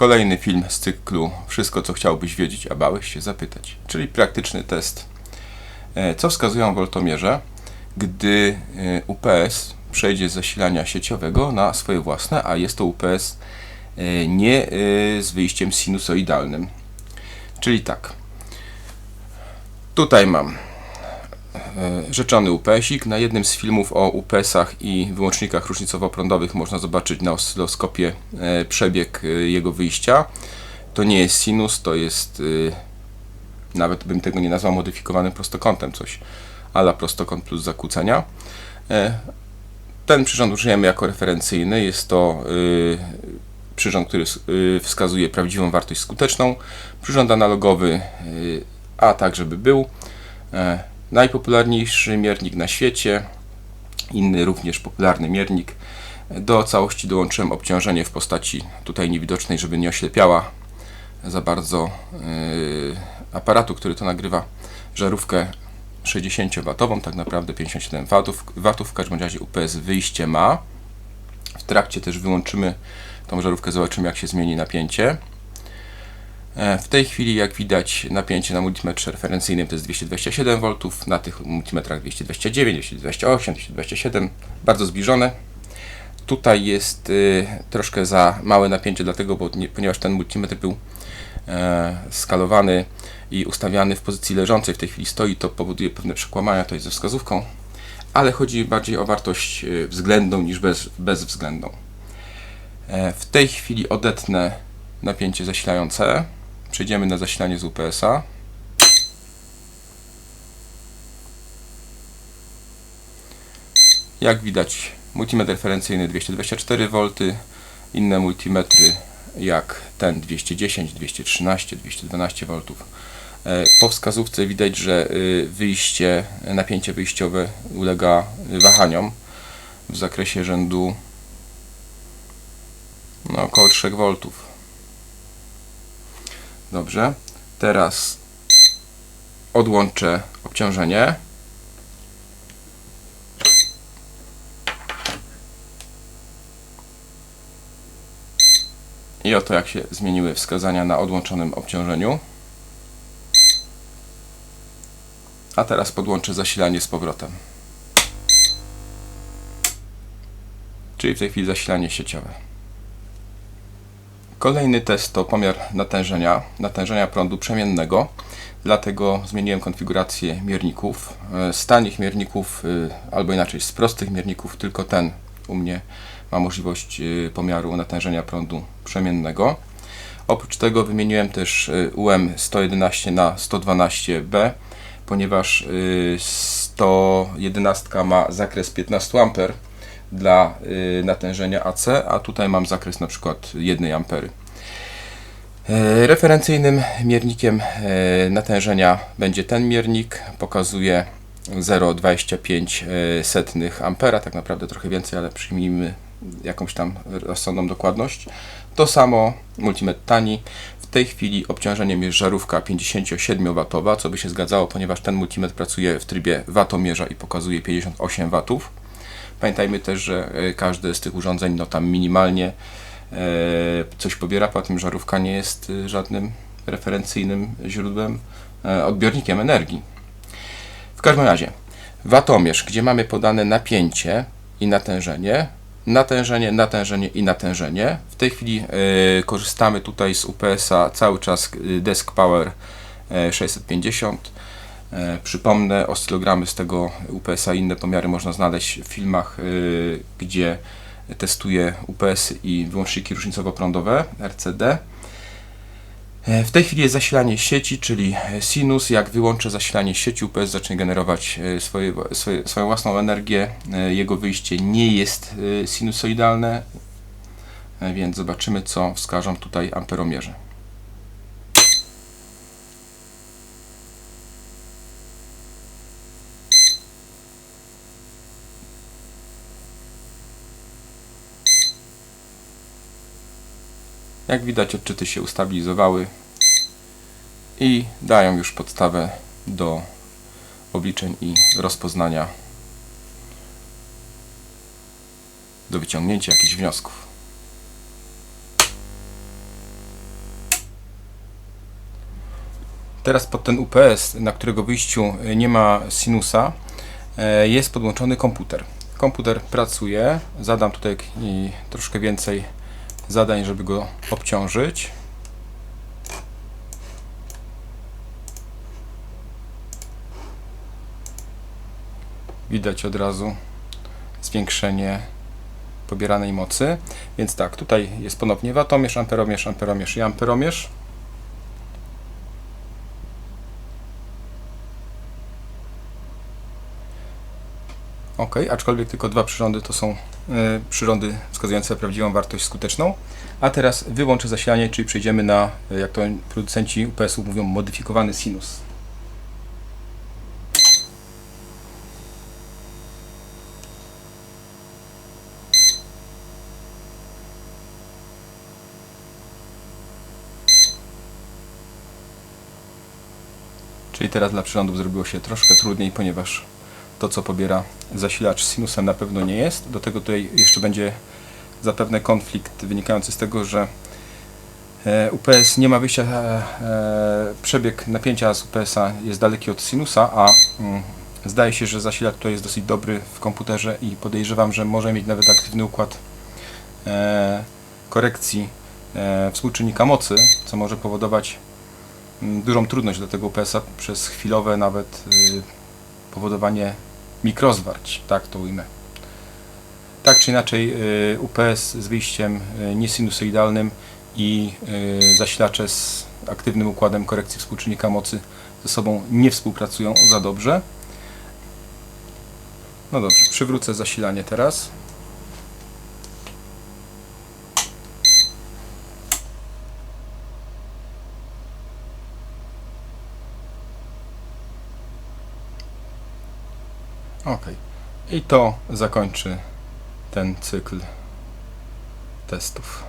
Kolejny film z cyklu Wszystko, co chciałbyś wiedzieć, a bałeś się zapytać, czyli praktyczny test. E, Co wskazują woltomierze, gdy e, UPS przejdzie z zasilania sieciowego na swoje własne, a jest to UPS e, nie z wyjściem sinusoidalnym. Czyli tak. Tutaj mam rzeczony UPS-ik. Na jednym z filmów o UPS-ach i wyłącznikach różnicowo-prądowych można zobaczyć na oscyloskopie e, przebieg e, jego wyjścia. To nie jest sinus, to jest e, nawet bym tego nie nazwał modyfikowanym prostokątem, coś ala prostokąt plus zakłócenia. E, Ten przyrząd użyjemy jako referencyjny. Jest to przyrząd, który wskazuje prawdziwą wartość skuteczną. Przyrząd analogowy, a tak żeby był. Najpopularniejszy miernik na świecie, inny również popularny miernik. Do całości dołączyłem obciążenie w postaci tutaj niewidocznej, żeby nie oślepiała za bardzo y, aparatu, który to nagrywa. Żarówkę 60W, tak naprawdę 57 watów. watów. W każdym razie UPS wyjście ma. W trakcie też wyłączymy tą żarówkę, zobaczymy jak się zmieni napięcie. E, W tej chwili, jak widać, napięcie na multimetrze referencyjnym to jest 227V, na tych multimetrach 229, 228, 227, bardzo zbliżone. Tutaj jest y, troszkę za małe napięcie, dlatego, bo nie, ponieważ ten multimetr był e, skalowany i ustawiany w pozycji leżącej, w tej chwili stoi, to powoduje pewne przekłamania, jest ze wskazówką, ale chodzi bardziej o wartość y, względną niż bez, bezwzględną. E, w tej chwili odetnę napięcie zasilające. Przejdziemy na zasilanie z UPS-a. Jak widać, multimetr referencyjny 224V, inne multimetry jak ten 210, 213, 212V. E, Po wskazówce widać, że y, wyjście, napięcie wyjściowe ulega wahaniom w zakresie rzędu no, około 3V. Dobrze. Teraz odłączę obciążenie. I oto jak się zmieniły wskazania na odłączonym obciążeniu. A teraz podłączę zasilanie z powrotem. Czyli w tej chwili zasilanie sieciowe. Kolejny test to pomiar natężenia, natężenia prądu przemiennego. Dlatego zmieniłem konfigurację mierników. E, Z tanich mierników, e, albo inaczej z prostych mierników, tylko ten u mnie ma możliwość e, pomiaru natężenia prądu przemiennego. Oprócz tego wymieniłem też e, UM 111 na 112B, ponieważ e, 111 ma zakres 15 A dla y, natężenia AC, a tutaj mam zakres na przykład 1 ampery. E, Referencyjnym miernikiem e, natężenia będzie ten miernik, pokazuje 0,25 e, ampera, tak naprawdę trochę więcej, ale przyjmijmy jakąś tam rozsądną dokładność. To samo multimetr tani. W tej chwili obciążeniem jest żarówka 57W, co by się zgadzało, ponieważ ten multimetr pracuje w trybie watomierza i pokazuje 58 W. Pamiętajmy też, że e, każde z tych urządzeń no tam minimalnie e, coś pobiera, poza tym żarówka nie jest e, żadnym referencyjnym źródłem, odbiornikiem energii. W każdym razie, watomierz, gdzie mamy podane napięcie i natężenie, natężenie, natężenie i natężenie. W tej chwili korzystamy tutaj z UPS-a cały czas Desk Power e, 650. E, Przypomnę, oscylogramy z tego UPS-a inne pomiary można znaleźć w filmach, y, gdzie testuję UPS i wyłączniki różnicowo-prądowe RCD. E, W tej chwili jest zasilanie sieci, czyli sinus. Jak wyłączę zasilanie sieci, UPS zacznie generować e, swoje, swoje, swoją własną energię. E, Jego wyjście nie jest e, sinusoidalne, e, więc zobaczymy, co wskażą tutaj amperomierze. Jak widać odczyty się ustabilizowały i dają już podstawę do obliczeń i rozpoznania do wyciągnięcia jakichś wniosków. Teraz pod ten UPS, na którego wyjściu nie ma sinusa, e, jest podłączony komputer. Komputer pracuje. Zadam tutaj troszkę więcej zadań, żeby go obciążyć. Widać od razu zwiększenie pobieranej mocy. Więc tak, tutaj jest ponownie watomierz, amperomierz, amperomierz i amperomierz. Ok, aczkolwiek tylko dwa przyrządy to są przyrządy wskazujące prawdziwą wartość skuteczną. A teraz wyłączę zasilanie, czyli przejdziemy na, y, jak to producenci UPS-ów mówią, modyfikowany sinus. Czyli teraz dla przyrządów zrobiło się troszkę trudniej, ponieważ to, co pobiera zasilacz sinusem na pewno nie jest. Do tego tutaj jeszcze będzie zapewne konflikt wynikający z tego, że e, UPS nie ma wyjścia, e, e, przebieg napięcia z UPS-a jest daleki od sinusa, a mm, zdaje się, że zasilacz tutaj jest dosyć dobry w komputerze i podejrzewam, że może mieć nawet aktywny układ korekcji współczynnika mocy, co może powodować mm, dużą trudność dla tego UPS-a przez chwilowe nawet y, powodowanie mikrozwarć, tak to ujmę. Tak czy inaczej y, UPS z wyjściem y, niesinusoidalnym i y, zasilacze z aktywnym układem korekcji współczynnika mocy ze sobą nie współpracują za dobrze. No dobrze, przywrócę zasilanie teraz. Ok. I to zakończy ten cykl testów.